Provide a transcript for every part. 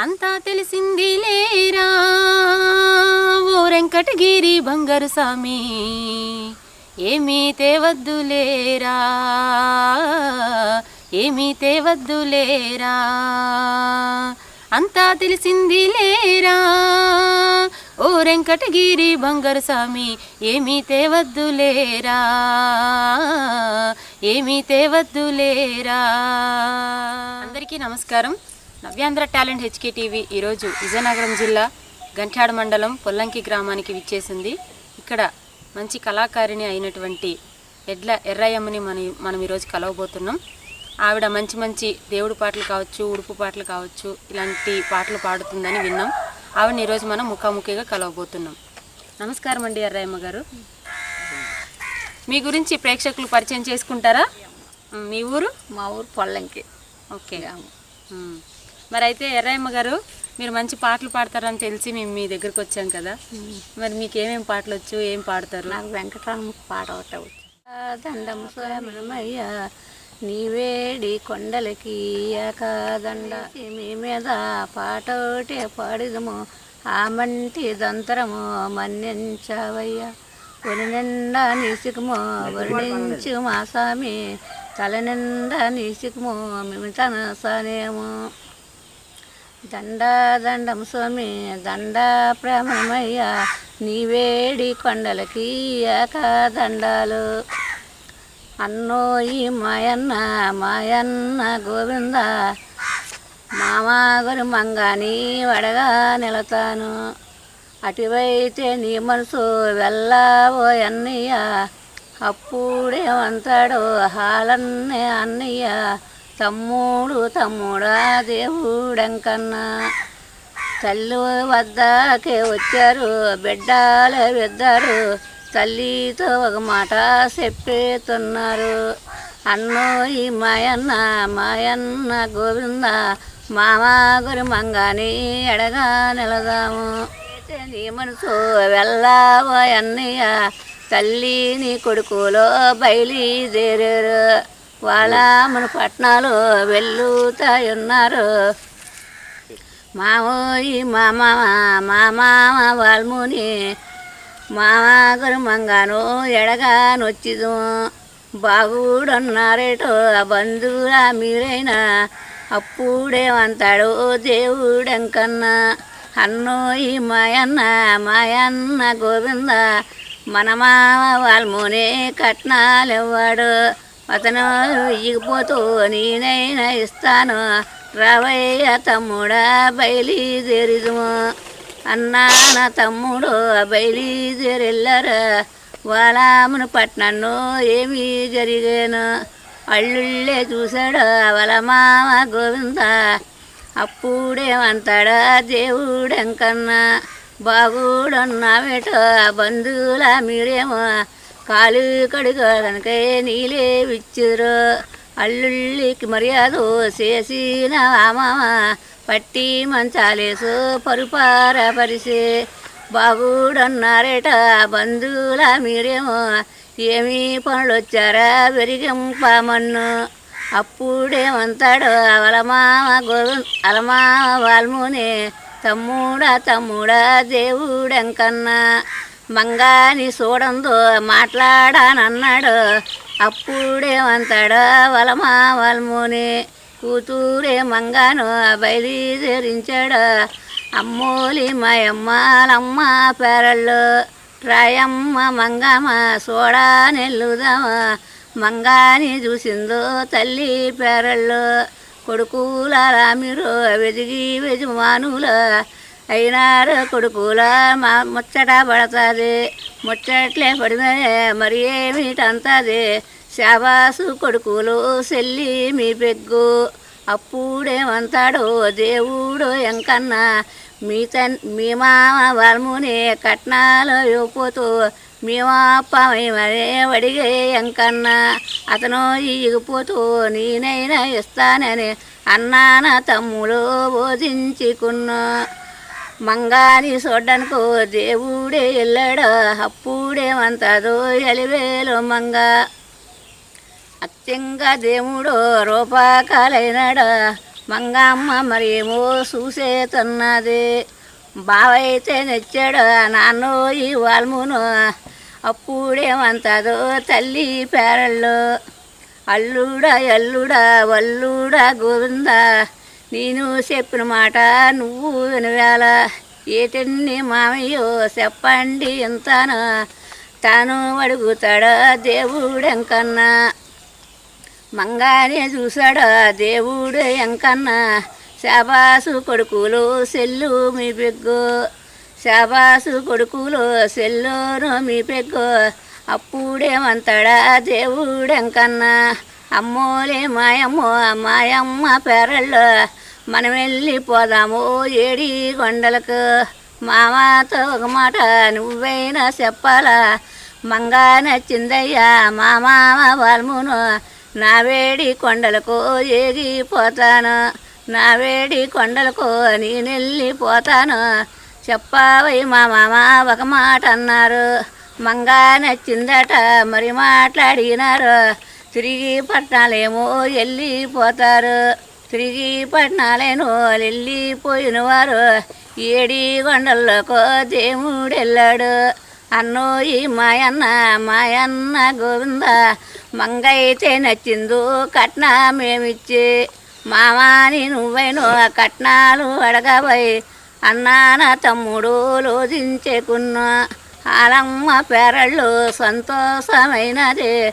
అంతా తెలిసింది లేరా ఓ వెంకటగిరి బంగారు స్వామి ఏమీ తేవద్దు లేరా ఏమీ తేవద్దు లేరా అంతా తెలిసింది లేరా ఓ వెంకటగిరి బంగారు స్వామి ఏమీ తేవద్దు లేరా ఏమీ తేవద్దు లేరా అందరికీ నమస్కారం. నవ్యాంధ్ర టాలెంట్ హెచ్కే టీవీ ఈరోజు విజయనగరం జిల్లా గంట్యాడ మండలం పొల్లంకి గ్రామానికి విచ్చేసింది. ఇక్కడ మంచి కళాకారిణి అయినటువంటి ఎడ్ల ఎర్రయ్యమ్మని మనం మనం ఈరోజు కలవబోతున్నాం. ఆవిడ మంచి మంచి దేవుడి పాటలు కావచ్చు ఉడుపు పాటలు కావచ్చు ఇలాంటి పాటలు పాడుతుందని విన్నాం. ఆవిడని ఈరోజు మనం ముఖాముఖిగా కలవబోతున్నాం. నమస్కారం అండి ఎర్రయ్యమ్మ గారు. మీ గురించి ప్రేక్షకులు పరిచయం చేసుకుంటారా? మ్, ఊరు? మా ఊరు పొల్లంకి. ఓకే. మరి అయితే ఎర్రయ్యమ్మ గారు మీరు మంచి పాటలు పాడతారని తెలిసి మేము మీ దగ్గరకు వచ్చాం కదా. మరి మీకు ఏమేమి పాటలు వచ్చు ఏం పాడతారు? నాకు వెంకటరామ పాట ఒకటే వచ్చు. నీవేడి కొండలకి కాదండ. మీ మీద పాట ఒకటి పాడిదము ఆ మంటి దంతరము మన్నించావయ్యా. ఒలి నిండా నీసికము వర్ణించు మా స్వామి. తల నిండా నీసికము మిమితన తన దండా దండం స్వామి దండ ప్రేమమయ్య నీవేడి కొండలకి ఏక దండాలు అన్నో ఈ మాయన్న మాయన్న గోవింద మామాగురి మంగాని వడగా నిలతాను. అటువైతే నీ మనసు వెళ్ళావో అన్నయ్య అప్పుడే అంతాడు హాలన్నే అన్నయ్య. తమ్ముడు తమ్ముడా దేవుడంకన్నా తల్లి వద్దకే వచ్చారు బిడ్డల ఇద్దరు తల్లితో ఒక మాట చెప్పేతున్నారు అన్నో ఈ మాయన్న మాయన్న గోవింద మామ గురి మంగాని ఎడగా నిలదాము. నీ మనసు వెళ్ళావో అన్నయ్య తల్లి నీ కొడుకులో బయలుదేరారు. వాళ్ళ మన పట్నాలు వెళ్ళుతాయున్నారు మావోయి మా మామ మా మామ వాల్ముని మామ గురు మంగాను ఎడగానొచ్చిదు. బాగుడున్నారేటో ఆ బంధువుల మీరైనా అప్పుడేమంతాడు దేవుడంకన్నా. అన్నోయి మాయన్న మాయన్న గోవింద మన మామ వాల్ముని కట్నాలివ్వాడు. అతను ఇగిపోతూ నేనైనా ఇస్తాను. రావయ్య తమ్ముడా బయలుదేరిదుము. అన్నా నా తమ్ముడు బయలుదేరెళ్ళరా. వాళ్ళమ్మను పట్నన్ను ఏమీ జరిగాను? అల్లుళ్ళే చూశాడు వాళ్ళ మామ గోవింద అప్పుడేమంతాడా దేవుడెంకన్నా? బాగుడున్నావేటో బంధువుల మీరేమో? కాలు కడుగోదనకే నీలే విచ్చురు అల్లుళ్ళికి మర్యాద చేసిన మామ పట్టి మంచాలేసు పరుపార పరిసి. బాగుడన్నారేట బంధువుల మీరేమో ఏమీ పనులు వచ్చారా వెరిగింపమన్ను అప్పుడేమంటాడు అలమామ గోవి అలమామ వాల్ముని. తమ్ముడా తమ్ముడా దేవుడెంకన్నా. మంగాని చూడందో మాట్లాడానన్నాడు. అప్పుడేమంతాడు వలమా వల్ముని కూతురే మంగాను బయలుదేరించాడు. అమ్మోలి మాయమ్మలమ్మ పేరళ్ళు. రాయమ్మ మంగమ్మ సోడా నెల్లుదామా. మంగాని చూసిందో తల్లి పేరళ్ళు. కొడుకుల రామిరు వెదిగి వెజమానుల అయినారు కొడుకుల మా ముచ్చట పడతాది. ముచ్చట్లే పడిమే మరి ఏమిటంతది శాబాసు కొడుకులు సెల్లి మీ పెగ్గు. అప్పుడేమంతాడు దేవుడు ఎంకన్నా. మీ తన్ మీ మామ వాల్ముని కట్నాలు ఇవ్వపోతూ మీ మాపమని అడిగే ఎంకన్నా. అతను ఇగిపోతూ నేనైనా ఇస్తానని అన్నాన తమ్ముడు బోధించుకున్నా. మంగాని చూడ్డానికి దేవుడే వెళ్ళాడు అప్పుడేమంతదో ఎలివేలు మంగ. అత్యంగా దేవుడు రూపాకాలైనాడు? మంగమ్మ మరేమో చూసేతున్నది బావైతే నెచ్చాడు? నాన్నో ఈ వాల్మును. అప్పుడేమంతదో తల్లి పేరళ్ళు. అల్లుడా ఎల్లుడా వల్లుడా గోవింద. నేను చెప్పిన మాట నువ్వు వినవేళ. ఏటన్ని మామయ్యో చెప్పండి ఇంతాను తాను అడుగుతాడా దేవుడెంకన్నా? మంగానే చూశాడా దేవుడు ఎంకన్నా? శాబాసు కొడుకులు సెల్లు మీ పెగ్గు. శాబాసు కొడుకులు సెల్లును మీ పెగ్గు. అప్పుడేమంతాడా దేవుడెంకన్నా? అమ్మోలే మాయమ్మో మాయమ్మ పేరళ్ళు. మనం వెళ్ళిపోదాము ఏడి కొండలకు. మామతో ఒక మాట నువ్వైనా చెప్పాలా? మంగా నచ్చిందయ్యా మా మామ వాల్మును. నా వేడి కొండలకు ఏగిపోతాను నా వేడి కొండలకు నేనెళ్ళిపోతాను చెప్పావై మా మామ ఒక మాట అన్నారు. మంగా నచ్చిందట మరి మాట్లాడినారు. తిరిగి పట్టాలేమో వెళ్ళిపోతారు తిరిగి పట్నాలేను వెళ్ళిపోయిన వారు ఏడి కొండల్లోకో దేవుడు వెళ్ళాడు అన్నో ఈ మాయన్న మాయన్న గోవింద. మంగైతే నచ్చిందో కట్నమేమిచ్చి? మామాని నువ్వైనో కట్నాలు అడగబోయి. అన్నాన తమ్ముడు లోదించేకున్నా ఆలమ్మ పేరళ్ళు సంతోషమైనది.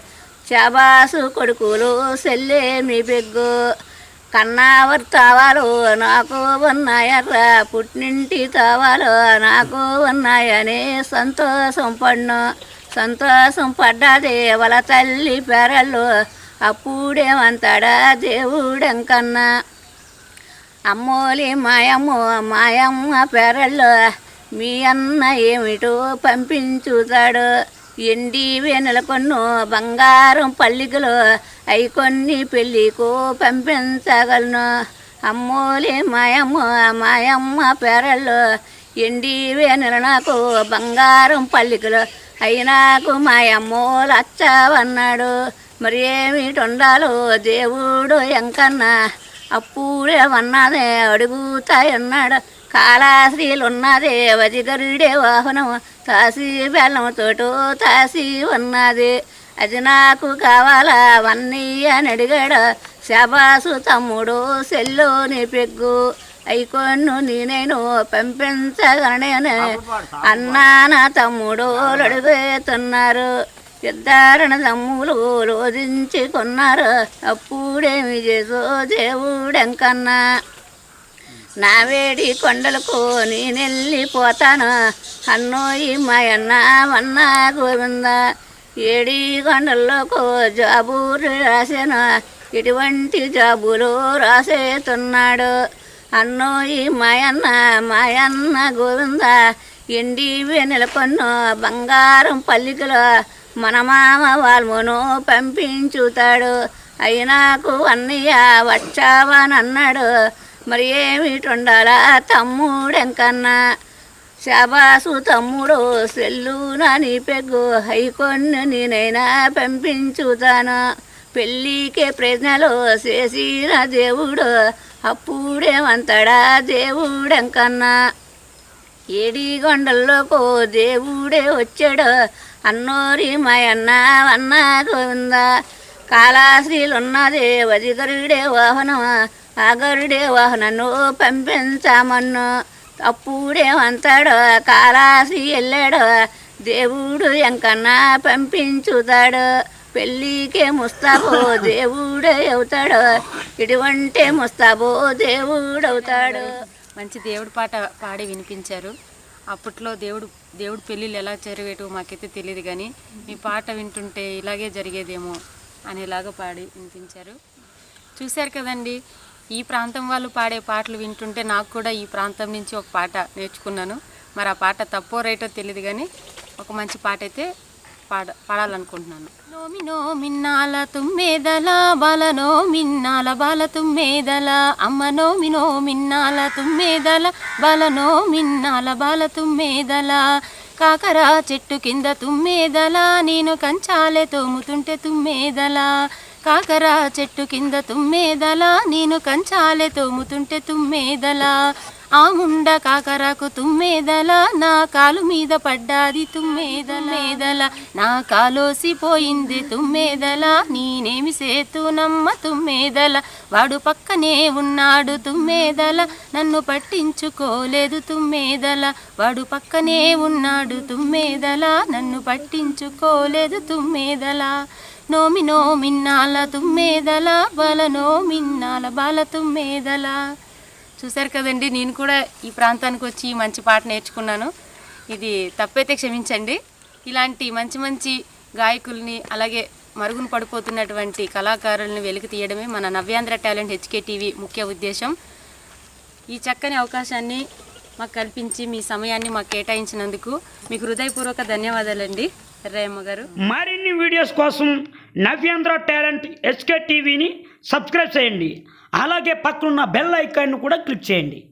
శబాసు కొడుకులు సెల్లే మీ పెగ్గు కన్నావర్ తావాలు నాకు ఉన్నాయర్రా పుట్టింటి తావాలు నాకు ఉన్నాయని సంతోషం పడ్ను సంతోషం పడ్డాది వాళ్ళ తల్లి పేరళ్ళు అప్పుడేమంతాడా దేవుడెంకన్నా అమ్మోలి మాయమ్మ మాయమ్మ పేరళ్ళు మీ అన్న ఏమిటో పంపించుతాడు. ఎండి వెనుల కొన్ను బంగారం పల్లికలు అయి కొన్ని పెళ్ళికు పంపించగలను. అమ్మోలే మాయమ్మ మాయమ్మ పేరళ్ళు ఎండి వేనుల నాకు బంగారం పల్లికలు. అయినాకు మాయమ్మో లచ్చవన్నాడు మరి ఏమిటి దేవుడు ఎంకన్నా? అప్పుడే వన్నదే అడుగుతాయన్నాడు. కాళాశ్రీలు ఉన్నదే వజిగరుడే వాహనం తాసి బెల్లంతోటో తాసి ఉన్నది. అది నాకు కావాలా? అవన్నీ అని అడిగాడు శబాసు తమ్ముడు సెల్లోని పెగ్గు. అయికొన్ను నేనేను పంపించగలనేను అన్నాన తమ్ముడు అడుగుతున్నారు ఇద్దరిన తమ్ములు రోధించుకున్నారు అప్పుడేమి చేసో దేవుడెంకన్నా. నా వేడి కొండలకు నేనెళ్ళిపోతాను. అన్నోయి మాయన్న వన్న గోవింద. ఏడి కొండల్లోకు జాబు రాసాను. ఇటువంటి జాబులు రాసేతున్నాడు. అన్నోయి మాయన్న మాయన్న గోవింద. ఎండి నెలకొన్ను బంగారం పల్లికలో మన మామ వాల్మును పంపించుతాడు. అయినాకు అన్నయ్య వచ్చావానన్నాడు. మరి ఏమిటి ఉండాలా తమ్ముడెంకన్నా? శాబాసు తమ్ముడు సెల్లు నాని పెగ్గు? హైకొన్ను నేనైనా పంపించుతాను? పెళ్ళికే ప్రశ్నలు చేసిన దేవుడు అప్పుడేమంతడా దేవుడెంకన్నా? ఏడికొండల్లోకో దేవుడే వచ్చాడు అన్నోరి మాయన్న అన్న గోవింద కాళాశ్రీలున్నదే వజిగరుడే వాహనమా? అగరుడే వాహనను పంపించామన్ను. అప్పుడేమంతాడు కాలాసి వెళ్ళాడు దేవుడు ఎంకన్నా పంపించుతాడు. పెళ్ళికే ముస్తాబో దేవుడే అవుతాడు. ఇటువంటి ముస్తాబో దేవుడు అవుతాడు. మంచి దేవుడి పాట పాడి వినిపించారు. అప్పట్లో దేవుడు దేవుడు పెళ్ళిళ్ళు ఎలా జరిగేటో మాకైతే తెలియదు కానీ మీ పాట వింటుంటే ఇలాగే జరిగేదేమో అనేలాగా పాడి వినిపించారు. చూశారు కదండి ఈ ప్రాంతం వాళ్ళు పాడే పాటలు వింటుంటే నాకు కూడా ఈ ప్రాంతం నుంచి ఒక పాట నేర్చుకున్నాను. మరి ఆ పాట తప్పో రైటో తెలియదు కానీ ఒక మంచి పాట అయితే పాడ పాడాలనుకుంటున్నాను. నోమినో మిన్నాల తుమ్మేదల బలనో మిన్నాల బాల తుమ్మేదల అమ్మ నోమినో మిన్నాల తుమ్మేదల బలనో మిన్నాల బాల తుమ్మేదల కాకర చెట్టు కింద తుమ్మేదల నేను కంచాలే తోముతుంటే తుమ్మేదల కాకర చెట్టు కింద తుమ్మేదలా నేను కంచాలే తోముతుంటే తుమ్మేదలా. ఆ ముండ కాకరకు తుమ్మేదల నా కాలు మీద పడ్డాది తుమ్మేదల. నా కాలోసిపోయింది తుమ్మేదల నేనేమి సేతునమ్మ తుమ్మేదల. వాడు పక్కనే ఉన్నాడు తుమ్మేదల నన్ను పట్టించుకోలేదు తుమ్మేదల. వాడు పక్కనే ఉన్నాడు తుమ్మేదల నన్ను పట్టించుకోలేదు తుమ్మేదల. నోమి నోమిన్నాల తుమ్మేదల బల నోమిన్నాల బాల తుమ్మేదల. చూశారు కదండి నేను కూడా ఈ ప్రాంతానికి వచ్చి మంచి పాట నేర్చుకున్నాను. ఇది తప్పైతే క్షమించండి. ఇలాంటి మంచి మంచి గాయకుల్ని అలాగే మరుగున పడిపోతున్నటువంటి కళాకారులను వెలికి తీయడమే మన నవ్యాంధ్ర టాలెంట్ హెచ్కే టీవీ ముఖ్య ఉద్దేశం. ఈ చక్కని అవకాశాన్ని మాకు కల్పించి మీ సమయాన్ని మాకు కేటాయించినందుకు మీకు హృదయపూర్వక ధన్యవాదాలండి. గారు. మరిన్ని వీడియోస్ కోసం నవ్యాంధ్ర టాలెంట్ ఎస్కే టీవీని సబ్స్క్రైబ్ చేయండి. అలాగే పక్కనున్న బెల్ ఐకాన్ను కూడా క్లిక్ చేయండి.